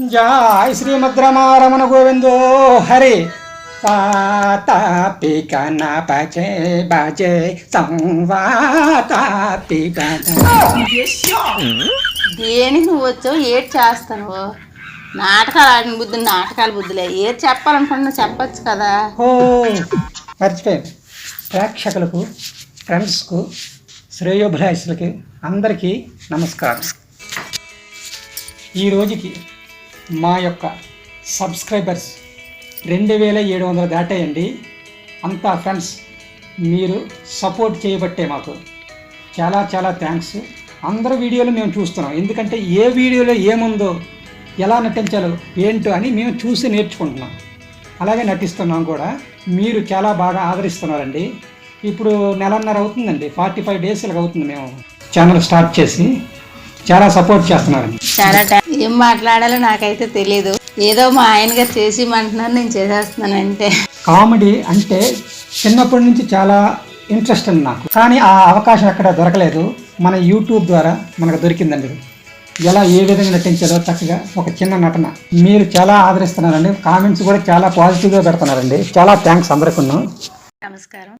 జయ శ్రీమద్రమారమణ గోవిందో హరి. వాతాపిక నా పచే బజే సంవాతాపిక దేనికి నువ్వు వచ్చావు? ఏడ్ చేస్తాను నాటకాలు ఆడిన బుద్ధి నాటకాల బుద్ధిలే. ఏది చెప్పాలనుకుంటున్నా చెప్పొచ్చు కదా. ఓ మర్చిపోయాను. ప్రేక్షకులకు ఫ్రెండ్స్కు శ్రేయోభిలాషులకి అందరికీ నమస్కారం. ఈ రోజుకి మా యొక్క సబ్స్క్రైబర్స్ రెండు వేల ఏడు వందలు దాటేయండి. అంతా ఫ్రెండ్స్ మీరు సపోర్ట్ చేయబట్టే మాకు. చాలా చాలా థ్యాంక్స్. అందరు వీడియోలు మేము చూస్తున్నాం. ఎందుకంటే ఏ వీడియోలో ఏముందో ఎలా నటించాలో ఏంటో అని మేము చూసి నేర్చుకుంటున్నాం. అలాగే నటిస్తున్నాం కూడా. మీరు చాలా బాగా ఆదరిస్తున్నారండి. ఇప్పుడు నెలన్నర అవుతుందండి. ఫార్టీ ఫైవ్ డేస్ అవుతుంది మేము. ఛానల్ స్టార్ట్ చేసి చాలా సపోర్ట్ చేస్తున్నారండి. చాలా ఏం మాట్లాడాలో నాకైతే తెలియదు ఏదో మా ఆయన గారు చేసి ఇమ్మంటున్నారు నేను చేసేస్తున్నాను అంటే కామెడీ అంటే చిన్నప్పటి నుంచి చాలా ఇంట్రెస్ట్ అండి నాకు. కానీ ఆ అవకాశం ఎక్కడ దొరకలేదు. మన యూట్యూబ్ ద్వారా మనకు దొరికిందండి ఎలా ఏ విధంగా నటించాలో చక్కగా ఒక చిన్న నటన. మీరు చాలా ఆదరిస్తున్నారండి. కామెంట్స్ కూడా చాలా పాజిటివ్గా పెడుతున్నారండి. చాలా థ్యాంక్స్ అందరికీ. నమస్కారం.